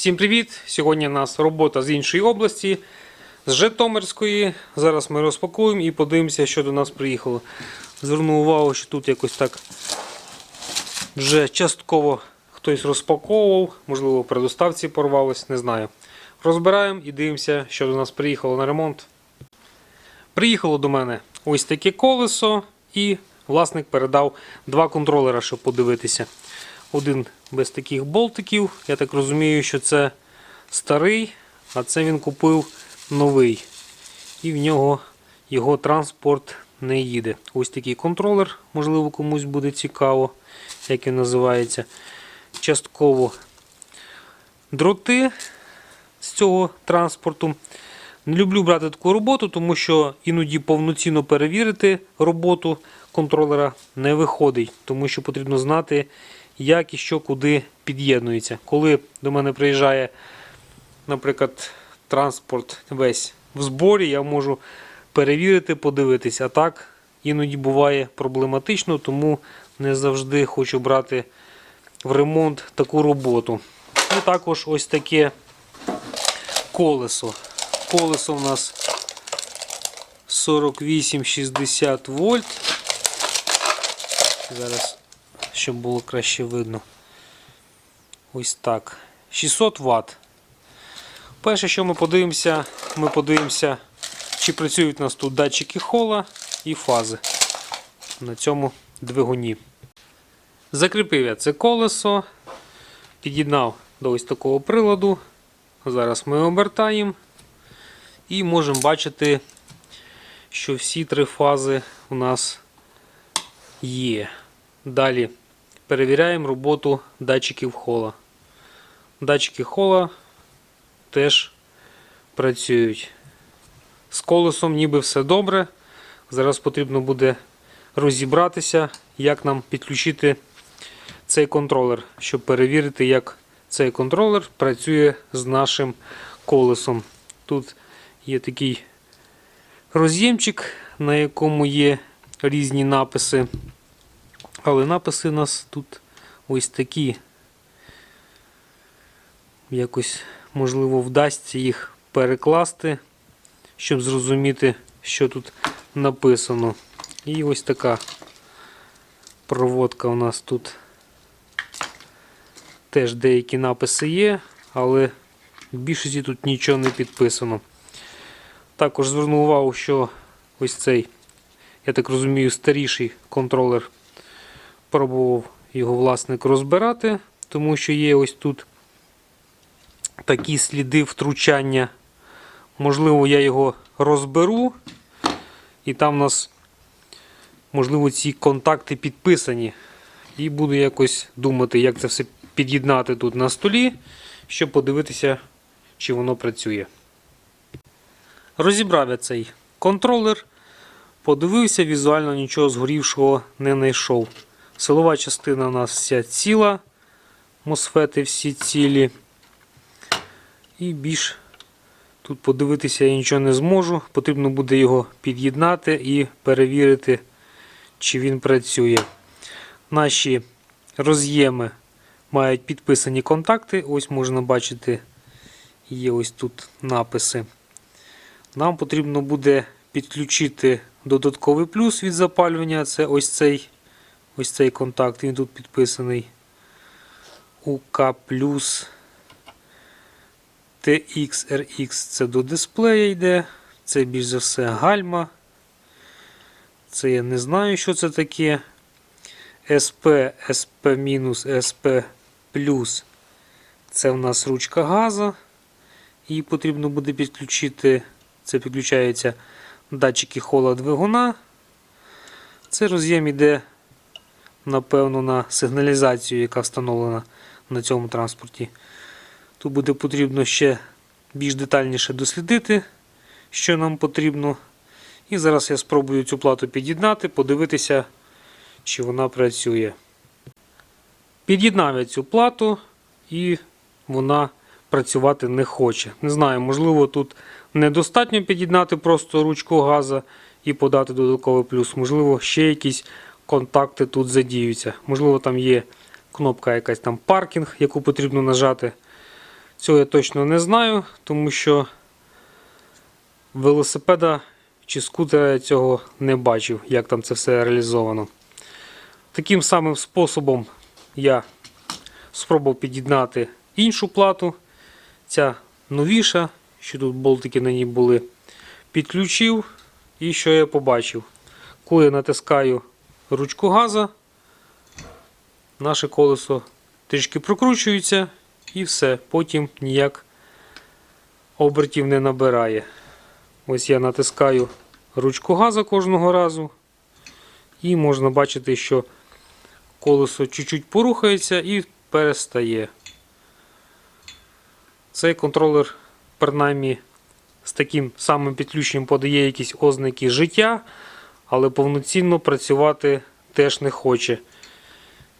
Всім привіт! Сьогодні у нас робота з іншої області, з Житомирської. Зараз ми розпакуємо і подивимося, що до нас приїхало. Зверну увагу, що тут якось так вже частково хтось розпаковував, можливо, при доставці порвалось, не знаю. Розбираємо і дивимося, що до нас приїхало на ремонт. Приїхало до мене ось таке колесо, і власник передав два контролера, щоб подивитися. Один без таких болтиків. Я так розумію, що це старий, а це він купив новий. І в нього його транспорт не їде. Ось такий контролер, можливо, комусь буде цікаво, як він називається. Частково дроти з цього транспорту. Не люблю брати таку роботу, тому що іноді повноцінно перевірити роботу контролера не виходить, тому що потрібно знати, як і що куди під'єднується. Коли до мене приїжджає, наприклад, транспорт весь в зборі, я можу перевірити, подивитися. А так іноді буває проблематично, тому не завжди хочу брати в ремонт таку роботу. І також ось таке колесо. Колесо у нас 48-60 вольт. Зараз, щоб було краще видно. Ось так. 600 Вт. Перше, що ми подивимося, ми подивимося, чи працюють у нас тут датчики хола і фази на цьому двигуні. Закріпив я це колесо, під'єднав до ось такого приладу. Зараз ми обертаємо і можемо бачити, що всі три фази у нас є. Далі перевіряємо роботу датчиків хола. Датчики хола теж працюють. З колесом ніби все добре. Зараз потрібно буде розібратися, як нам підключити цей контролер, щоб перевірити, як цей контролер працює з нашим колесом. Тут є такий роз'ємчик, на якому є різні написи. Але написи у нас тут ось такі. Якось, можливо, вдасться їх перекласти, щоб зрозуміти, що тут написано. І ось така проводка у нас тут. Теж деякі написи є, але в більшості тут нічого не підписано. Також зверну увагу, що ось цей, я так розумію, старіший контролер пробував його власник розбирати, тому що є ось тут такі сліди втручання. Можливо, я його розберу, і там у нас, можливо, ці контакти підписані. І буду якось думати, як це все під'єднати тут на столі, щоб подивитися, чи воно працює. Розібрав я цей контролер, подивився, візуально нічого згорівшого не знайшов. Силова частина у нас вся ціла, мосфети всі цілі. І більш тут подивитися я нічого не зможу. Потрібно буде його під'єднати і перевірити, чи він працює. Наші роз'єми мають підписані контакти. Ось можна бачити, є ось тут написи. Нам потрібно буде підключити додатковий плюс від запалювання. Це ось цей ось цей контакт, він тут підписаний. УК плюс TXRX це до дисплея йде. Це більш за все гальма. Це я не знаю, що це таке. SP, SP-, SP плюс це в нас ручка газу. Її потрібно буде підключити. Це підключаються датчики хола двигуна. Це роз'єм іде, напевно, на сигналізацію, яка встановлена на цьому транспорті. Тут буде потрібно ще більш детальніше дослідити, що нам потрібно. І зараз я спробую цю плату під'єднати, подивитися, чи вона працює. Під'єднав я цю плату і вона працювати не хоче. Не знаю, можливо, тут недостатньо під'єднати просто ручку газа і подати додатковий плюс. Можливо, ще якісь контакти тут задіються. Можливо, там є кнопка якась там паркінг, яку потрібно нажати. Цього я точно не знаю, тому що велосипеда чи скутера я цього не бачив, як там це все реалізовано. Таким самим способом я спробував під'єднати іншу плату. Ця новіша, що тут болтики на ній були, підключив. І що я побачив? Коли я натискаю ручку газа, наше колесо трішки прокручується і все. Потім ніяк обертів не набирає. Ось я натискаю ручку газа кожного разу. І можна бачити, що колесо чуть-чуть порухається і перестає. Цей контролер, принаймні, з таким самим підключенням подає якісь ознаки життя, але повноцінно працювати теж не хоче.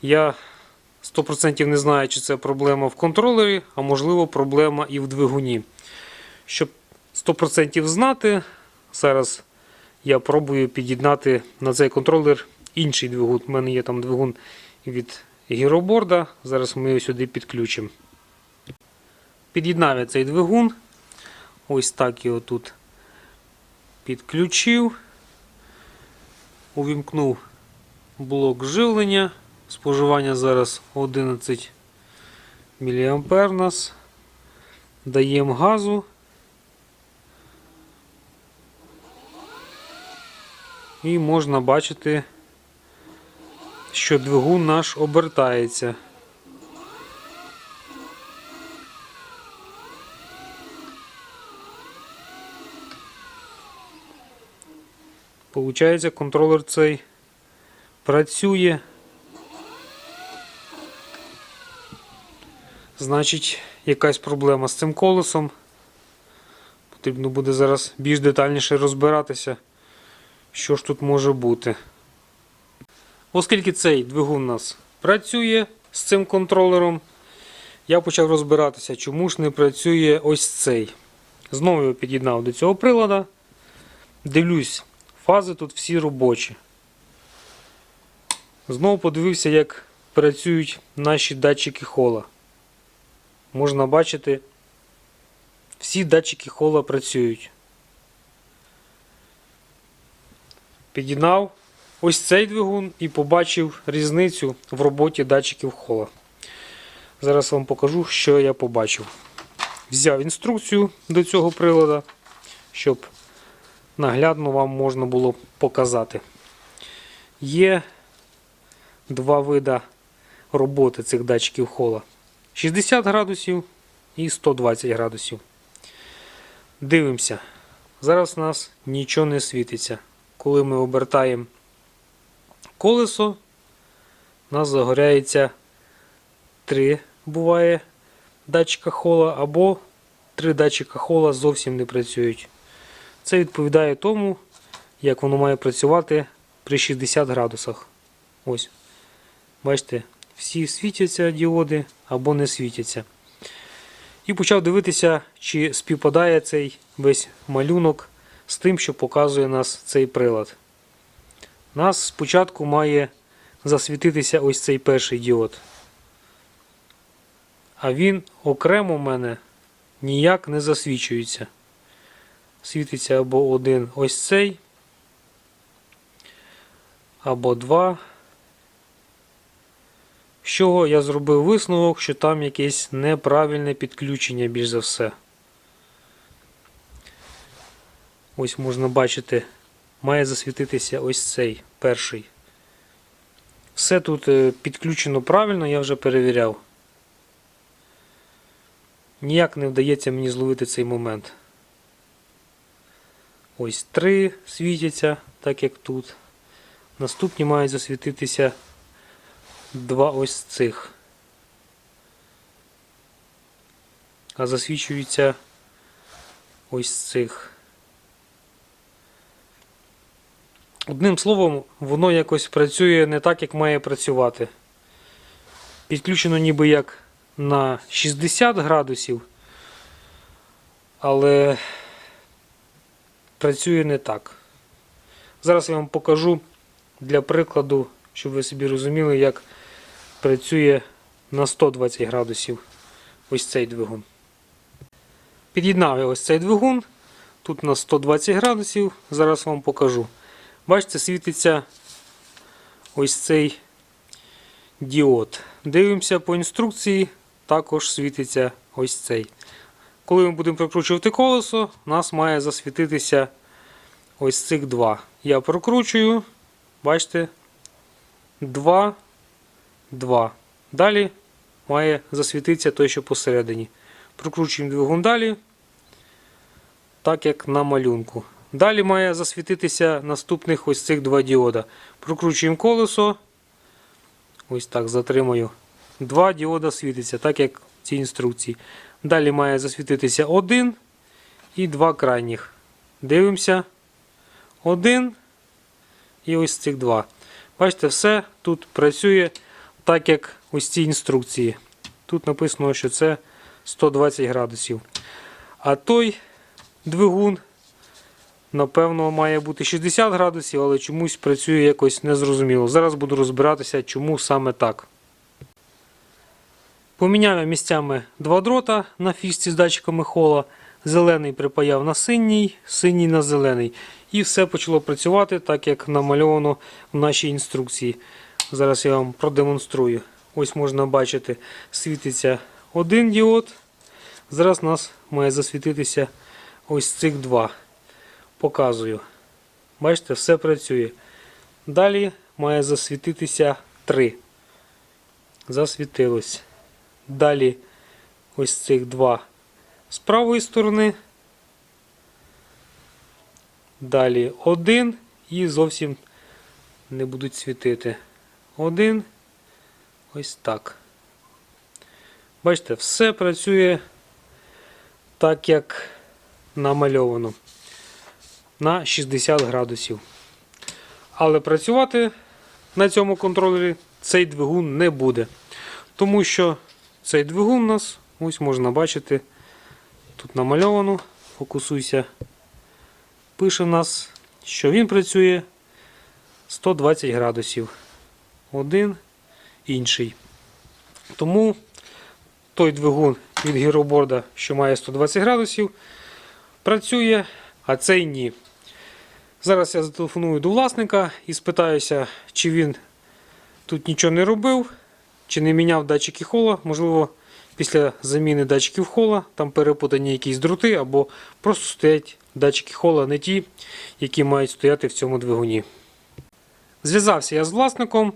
Я 100% не знаю, чи це проблема в контролері, а можливо проблема і в двигуні. Щоб 100% знати, зараз я пробую під'єднати на цей контролер інший двигун. У мене є там двигун від гіроборда. Зараз ми його сюди підключимо. Під'єднав я цей двигун. Ось так його тут підключив. Увімкнув блок живлення. Споживання зараз 11 мА нас. Даємо газу. І можна бачити, що двигун наш обертається. Получається, контролер цей працює. Значить, якась проблема з цим колесом. Потрібно буде зараз більш детальніше розбиратися, що ж тут може бути. Оскільки цей двигун у нас працює з цим контролером, я почав розбиратися, чому ж не працює ось цей. Знову його під'єднав до цього прилада. Дивлюсь, фази тут всі робочі. Знову подивився, як працюють наші датчики хола. Можна бачити, всі датчики хола працюють. Під'єднав ось цей двигун і побачив різницю в роботі датчиків хола. Зараз вам покажу, що я побачив. Взяв інструкцію до цього прилада, щоб наглядно вам можна було показати. Є два види роботи цих датчиків хола. 60 градусів і 120 градусів. Дивимося. Зараз у нас нічого не світиться. Коли ми обертаємо колесо, у нас загоряється 3 буває датчика хола, або 3 датчика хола зовсім не працюють. Це відповідає тому, як воно має працювати при 60 градусах. Ось. Бачите, всі світяться діоди або не світяться. І почав дивитися, чи співпадає цей весь малюнок з тим, що показує нас цей прилад. Нас спочатку має засвітитися ось цей перший діод. А він окремо в мене ніяк не засвічується. Світиться або один ось цей, або два. З чого я зробив висновок, що там якесь неправильне підключення більш за все. Ось можна бачити, має засвітитися ось цей перший. Все тут е, підключено правильно, я вже перевіряв. Ніяк не вдається мені зловити цей момент. Ось три світяться, так як тут. Наступні мають засвітитися два ось цих. А засвічується ось цих. Одним словом, воно якось працює не так, як має працювати. Підключено ніби як на 60 градусів, але працює не так. Зараз я вам покажу для прикладу, щоб ви собі розуміли, як працює на 120 градусів ось цей двигун. Під'єднав я ось цей двигун. Тут у нас 120 градусів. Зараз вам покажу. Бачите, світиться ось цей діод. Дивимося по інструкції, також світиться ось цей. Коли ми будемо прокручувати колесо, у нас має засвітитися ось цих два. Я прокручую, бачите, 2, 2. Далі має засвітитися той, що посередині. Прокручуємо двигун далі, так як на малюнку. Далі має засвітитися наступних ось цих два діода. Прокручуємо колесо. Ось так затримую. Два діода світиться, так як в цій інструкції. Далі має засвітитися один і два крайніх. Дивимося. Один і ось цих два. Бачите, все тут працює так, як ось ці інструкції. Тут написано, що це 120 градусів. А той двигун, напевно, має бути 60 градусів, але чомусь працює якось незрозуміло. Зараз буду розбиратися, чому саме так. Поміняв я місцями два дрота на фішці з датчиками хола. Зелений припаяв на синій, синій на зелений. І все почало працювати так, як намальовано в нашій інструкції. Зараз я вам продемонструю. Ось можна бачити, світиться один діод. Зараз у нас має засвітитися ось цих два. Показую. Бачите, все працює. Далі має засвітитися три. Засвітилось. Далі ось цих два з правої сторони. Далі один і зовсім не будуть світити. Один. Ось так. Бачите, все працює так, як намальовано. На 60 градусів. Але працювати на цьому контролері цей двигун не буде. Тому що цей двигун у нас, ось можна бачити, тут намальовано, фокусуйся. Пише в нас, що він працює 120 градусів. Один інший. Тому той двигун від гіроборда, що має 120 градусів, працює, а цей ні. Зараз я зателефоную до власника і спитаюся, чи він тут нічого не робив, чи не міняв датчики хола. Можливо, після заміни датчиків хола там перепутані якісь дроти, або просто стоять датчики хола не ті, які мають стояти в цьому двигуні. Зв'язався я з власником,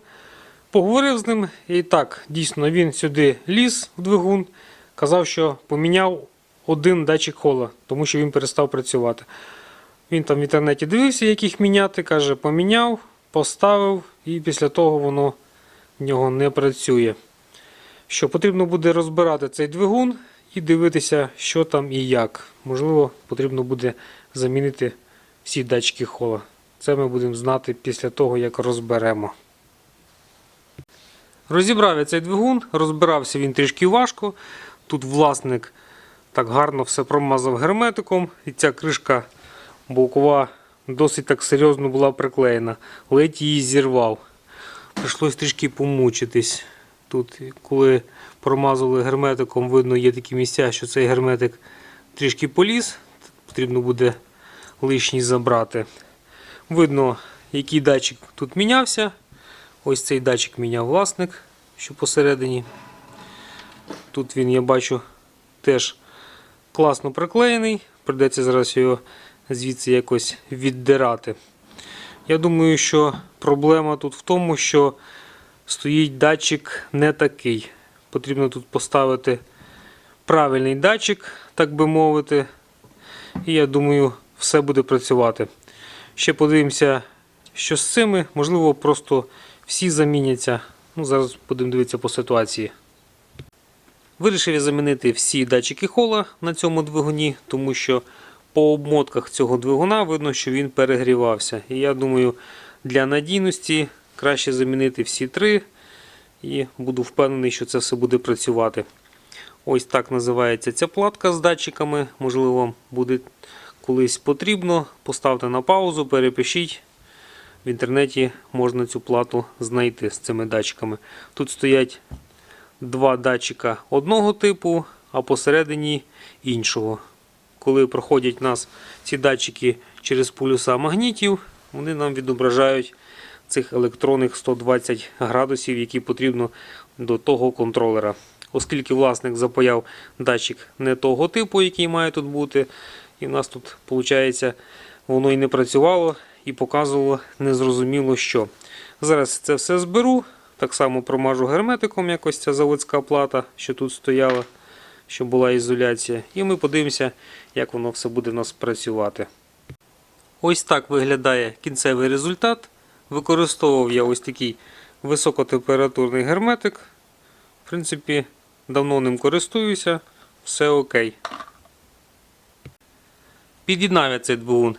поговорив з ним, і так, дійсно, він сюди ліз в двигун, казав, що поміняв один датчик хола, тому що він перестав працювати. Він там в інтернеті дивився, як їх міняти, каже, поміняв, поставив, і після того воно нього не працює. Що потрібно буде розбирати цей двигун і дивитися, що там і як. Можливо, потрібно буде замінити всі датчики хола. Це ми будемо знати після того, як розберемо. Розібрав я цей двигун, розбирався він трішки важко. Тут власник так гарно все промазав герметиком, і ця кришка бокова досить так серйозно була приклеєна. Ледь її зірвав. Прийшлось трішки помучитись. Тут, коли промазали герметиком, видно, є такі місця, що цей герметик трішки поліз, потрібно буде лишній забрати. Видно, який датчик тут мінявся. Ось цей датчик міняв власник, що посередині. Тут він, я бачу, теж класно приклеєний. Придеться зараз його звідси якось віддирати. Я думаю, що проблема тут в тому, що стоїть датчик не такий. Потрібно тут поставити правильний датчик, так би мовити. І я думаю, все буде працювати. Ще подивимося, що з цими. Можливо, просто всі заміняться. Ну, Зараз будемо дивитися по ситуації. Вирішив я замінити всі датчики хола на цьому двигуні, тому що по обмотках цього двигуна видно, що він перегрівався. І я думаю, для надійності краще замінити всі три. І буду впевнений, що це все буде працювати. Ось так називається ця платка з датчиками. Можливо, вам буде колись потрібно. Поставте на паузу, перепишіть. В інтернеті можна цю плату знайти з цими датчиками. Тут стоять два датчика одного типу, а посередині іншого. коли проходять нас ці датчики через полюса магнітів, вони нам відображають цих електронних 120 градусів, які потрібно до того контролера. Оскільки власник запаяв датчик не того типу, який має тут бути, і в нас тут, виходить, воно і не працювало, і показувало незрозуміло що. Зараз це все зберу, так само промажу герметиком якось ця заводська плата, що тут стояла, щоб була ізоляція. І ми подивимося, як воно все буде у нас працювати. Ось так виглядає кінцевий результат. Використовував я ось такий високотемпературний герметик. В принципі, давно ним користуюся, все окей. Під'єднав я цей двигун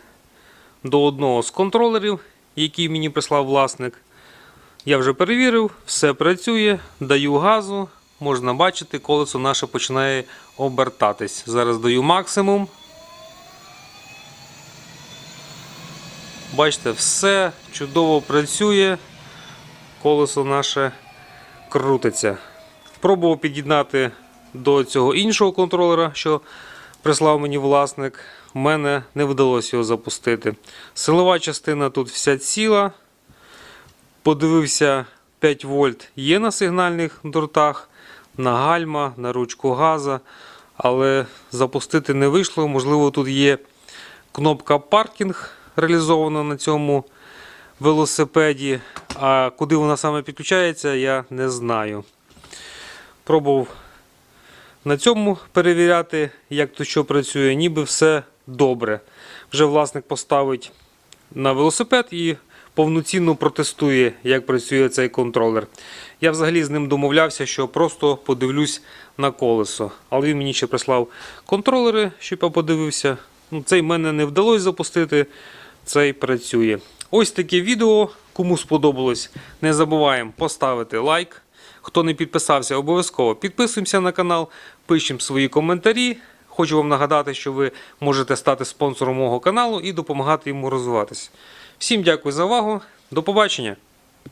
до одного з контролерів, який мені прислав власник. Я вже перевірив, все працює, даю газу. Можна бачити, колесо наше починає обертатись. Зараз даю максимум. Бачите, все чудово працює. Колесо наше крутиться. Пробував під'єднати до цього іншого контролера, що прислав мені власник. У мене не вдалося його запустити. Силова частина тут вся ціла. Подивився 5 вольт є на сигнальних дротах, на гальма, на ручку газа, але запустити не вийшло. Можливо, тут є кнопка паркінг реалізована на цьому велосипеді. А куди вона саме підключається, я не знаю. Пробував на цьому перевіряти, як то що працює, ніби все добре. Вже власник поставить на велосипед і повноцінно протестує, як працює цей контролер. Я взагалі з ним домовлявся, що просто подивлюсь на колесо. Але він мені ще прислав контролери, щоб я подивився. Ну, Цей мене не вдалося запустити, цей працює. Ось таке відео. Кому сподобалось, не забуваємо поставити лайк. Хто не підписався, обов'язково підписуємося на канал, пишемо свої коментарі. Хочу вам нагадати, що ви можете стати спонсором мого каналу і допомагати йому розвиватися. Всім дякую за увагу. До побачення!